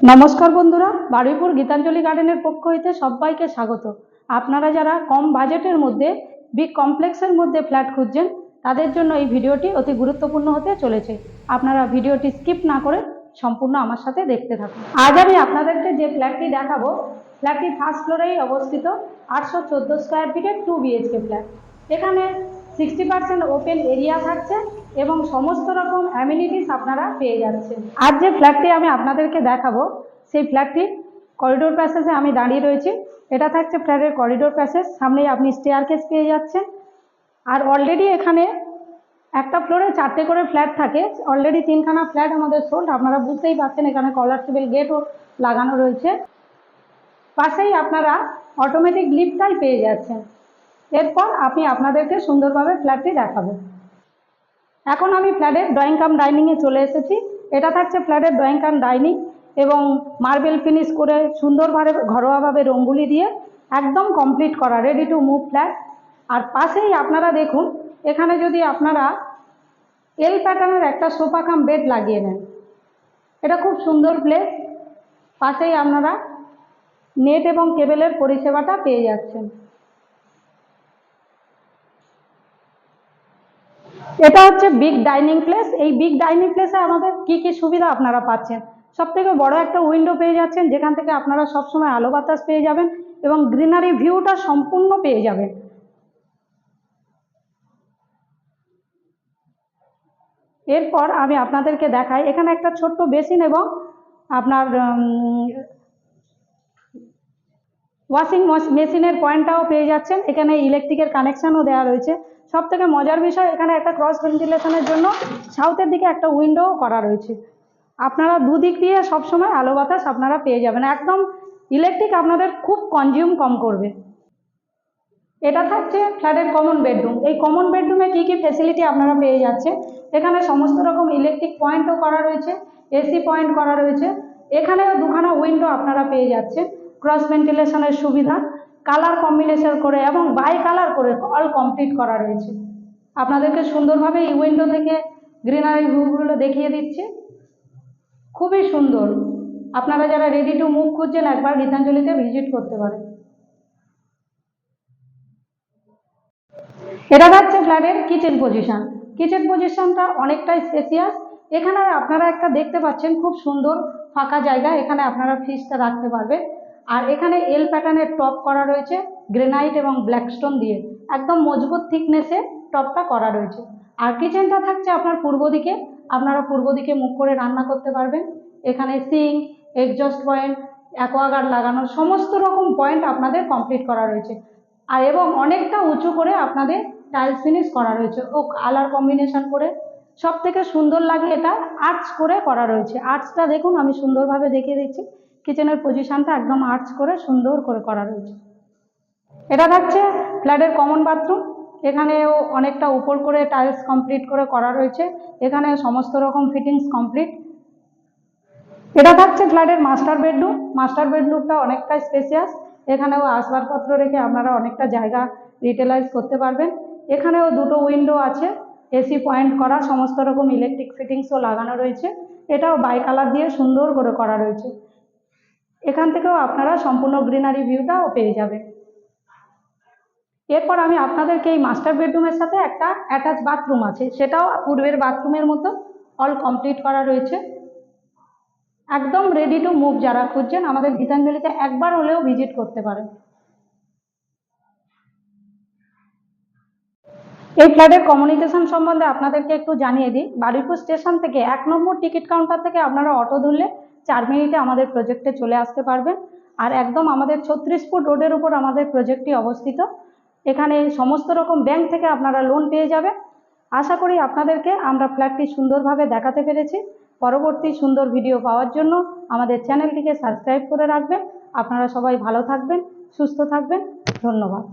নমস্কার বন্ধুরা, বারুইপুর গীতাঞ্জলি গার্ডেনের পক্ষ হইতে সবাইকে স্বাগত। আপনারা যারা কম বাজেটের মধ্যে বিগ কমপ্লেক্সের মধ্যে ফ্ল্যাট খুঁজছেন, তাদের জন্য এই ভিডিওটি অতি গুরুত্বপূর্ণ হতে চলেছে। আপনারা ভিডিওটি স্কিপ না করে সম্পূর্ণ আমার সাথে দেখতে থাকুন। আজ আমি আপনাদেরকে যে ফ্ল্যাটটি দেখাবো, ফ্ল্যাটটি ফার্স্ট ফ্লোরেই অবস্থিত আটশো চোদ্দ স্কোয়ার ফিটের টু বিএইচকে ফ্ল্যাট এখানে সিক্সটি পার্সেন্ট ওপেন এরিয়া থাকছে এবং সমস্ত রকম অ্যামিনিটিস আপনারা পেয়ে যাচ্ছেন। আর যে ফ্ল্যাটটি আমি আপনাদেরকে দেখাবো, সেই ফ্ল্যাটটি করিডোর প্যাসেজে আমি দাঁড়িয়ে রয়েছি। এটা থাকছে ফ্ল্যাটের করিডোর প্যাসেজ সামনেই আপনি স্টেয়ার কেস পেয়ে যাচ্ছেন। আর অলরেডি এখানে একটা ফ্লোরে চারটে করে ফ্ল্যাট থাকে। অলরেডি তিনখানা ফ্ল্যাট আমাদের সোল্ড আপনারা বুঝতেই পারছেন এখানে কলার টেবিল গেটও লাগানো রয়েছে। পাশেই আপনারা অটোমেটিক লিফটটাই পেয়ে যাচ্ছেন। এরপর আমি আপনাদেরকে সুন্দরভাবে ফ্ল্যাটটি দেখাবো। এখন আমি ফ্ল্যাটের ড্রয়িং কাম ডাইনিংয়ে চলে এসেছি। এটা থাকছে ফ্ল্যাটের ড্রয়িং কাম ডাইনিং এবং মার্বেল ফিনিশ করে সুন্দরভাবে ঘরোয়াভাবে রঙ্গুলি দিয়ে একদম কমপ্লিট করা রেডি টু মুভ ফ্ল্যাট আর পাশেই আপনারা দেখুন, এখানে যদি আপনারা এল প্যাটার্নের একটা সোফা কাম বেড লাগিয়ে নেন, এটা খুব সুন্দর প্লেস পাশেই আপনারা নেট এবং কেবেলের পরিষেবাটা পেয়ে যাচ্ছেন। এটা হচ্ছে বিগ ডাইনিং প্লেস এই বিগ ডাইনিং প্লেসে আমাদের কি কি সুবিধা আপনারা পাচ্ছেন? সব থেকে বড় একটা উইন্ডো পেয়ে যাচ্ছেন, যেখান থেকে আপনারা সবসময় আলো বাতাস পেয়ে যাবেন এবং গ্রিনারি ভিউটা সম্পূর্ণ পেয়ে যাবেন। এরপর আমি আপনাদেরকে দেখাই, এখানে একটা ছোট্ট বেসিন এবং আপনার ওয়াশিং মেশিনের পয়েন্টটাও পেয়ে যাচ্ছেন। এখানে ইলেকট্রিকের কানেকশানও দেওয়া রয়েছে। সব থেকে মজার বিষয়, এখানে একটা ক্রস ভেন্টিলেশনের জন্য সাউথের দিকে একটা উইন্ডোও করা রয়েছে। আপনারা দুদিক দিয়ে সবসময় আলো বাতাস আপনারা পেয়ে যাবেন। একদম ইলেকট্রিক আপনাদের খুব কনজিউম কম করবে। এটা থাকছে ফ্ল্যাটের কমন বেডরুম এই কমন বেডরুমে কী কী ফেসিলিটি আপনারা পেয়ে যাচ্ছে এখানে সমস্ত রকম ইলেকট্রিক পয়েন্টও করা রয়েছে এসি পয়েন্ট করা রয়েছে। এখানেও দুখানা উইন্ডো আপনারা পেয়ে যাচ্ছেন। ক্রস ভেন্টিলেশনের সুবিধা কালার কম্বিনেশন করে এবং বাই কালার করে অল কমপ্লিট করা রয়েছে। আপনাদেরকে সুন্দরভাবে এই উইন্ডো থেকে গ্রিনারি ভিউগুলো দেখিয়ে দিচ্ছি। খুবই সুন্দর। আপনারা যারা রেডি টু মুভ খুঁজছেন, একবার গীতাঞ্জলিতে ভিজিট করতে পারেন। এটা থাকছে ফ্ল্যাটের কিচেন পজিশন কিচেন পজিশনটা অনেকটাই স্পেসিয়াস এখানে আপনারা একটা দেখতে পাচ্ছেন, খুব সুন্দর ফাঁকা জায়গা। এখানে আপনারা ফ্রিজটা রাখতে পারবেন। আর এখানে এল প্যাটার্নের টপ করা রয়েছে গ্রেনাইট এবং ব্ল্যাকস্টোন দিয়ে। একদম মজবুত থিকনেসে টপটা করা রয়েছে। আর কিচেনটা থাকছে আপনার পূর্ব দিকে। আপনারা পূর্ব দিকে মুখ করে রান্না করতে পারবেন। এখানে সিঙ্ক এক্সজস্ট পয়েন্ট অ্যাকোয়াগার্ড লাগানো, সমস্ত রকম পয়েন্ট আপনাদের কমপ্লিট করা রয়েছে। আর এবং অনেকটা উঁচু করে আপনাদের টাইলস ফিনিশ করা রয়েছে। ও কালার কম্বিনেশন করে সব থেকে সুন্দর লাগে এটা আর্টস করে করা রয়েছে। আর্টসটা দেখুন, আমি সুন্দরভাবে দেখিয়ে দিচ্ছি। কিচেনের পজিশনটা একদম আর্চ করে সুন্দর করে করা রয়েছে। এটা থাকছে ফ্ল্যাটের কমন বাথরুম এখানেও অনেকটা উপর করে টাইলস কমপ্লিট করে করা রয়েছে। এখানে সমস্ত রকম ফিটিংস কমপ্লিট এটা থাকছে ফ্ল্যাটের মাস্টার বেডরুম মাস্টার বেডরুমটা অনেকটা স্পেসিয়াস এখানেও আসবাবপত্র রেখে আপনারা অনেকটা জায়গা রিটেলাইজ করতে পারবেন। এখানেও দুটো উইন্ডো আছে এসি পয়েন্ট করা, সমস্ত রকম ইলেকট্রিক ফিটিংসও লাগানো রয়েছে। এটাও বাই কালার দিয়ে সুন্দর করে করা রয়েছে। এখান থেকেও আপনারা সম্পূর্ণ গ্রিনারি ভিউটাও পেয়ে যাবেন। এরপর আমি আপনাদেরকে এই মাস্টার বেডরুমের সাথে একটা অ্যাটাচ বাথরুম আছে, সেটাও পূর্বের বাথরুমের মতো অল কমপ্লিট করা রয়েছে। একদম রেডি টু মুভ যারা খুঁজছেন, আমাদের গীতাঞ্জলিতে একবার হলেও ভিজিট করতে পারেন। এই ফ্ল্যাটের কমিউনিকেশন সম্বন্ধে আপনাদেরকে একটু জানিয়ে দিই। বারুইপুর স্টেশন থেকে এক নম্বর টিকিট কাউন্টার থেকে আপনারা অটো ধরলে চার মিনিটে আমাদের প্রজেক্টে চলে আসতে পারবেন আর একদম আমাদের ছত্রিশ ফুট রোডের উপর আমাদের প্রজেক্টটি অবস্থিত। এখানে সমস্ত রকম ব্যাংক থেকে আপনারা লোন পেয়ে যাবেন আশা করি আপনাদেরকে আমরা ফ্ল্যাটটি সুন্দরভাবে দেখাতে পেরেছি। পরবর্তী সুন্দর ভিডিও পাওয়ার জন্য আমাদের চ্যানেলটিকে সাবস্ক্রাইব করে রাখবেন। আপনারা সবাই ভালো থাকবেন, সুস্থ থাকবেন। ধন্যবাদ।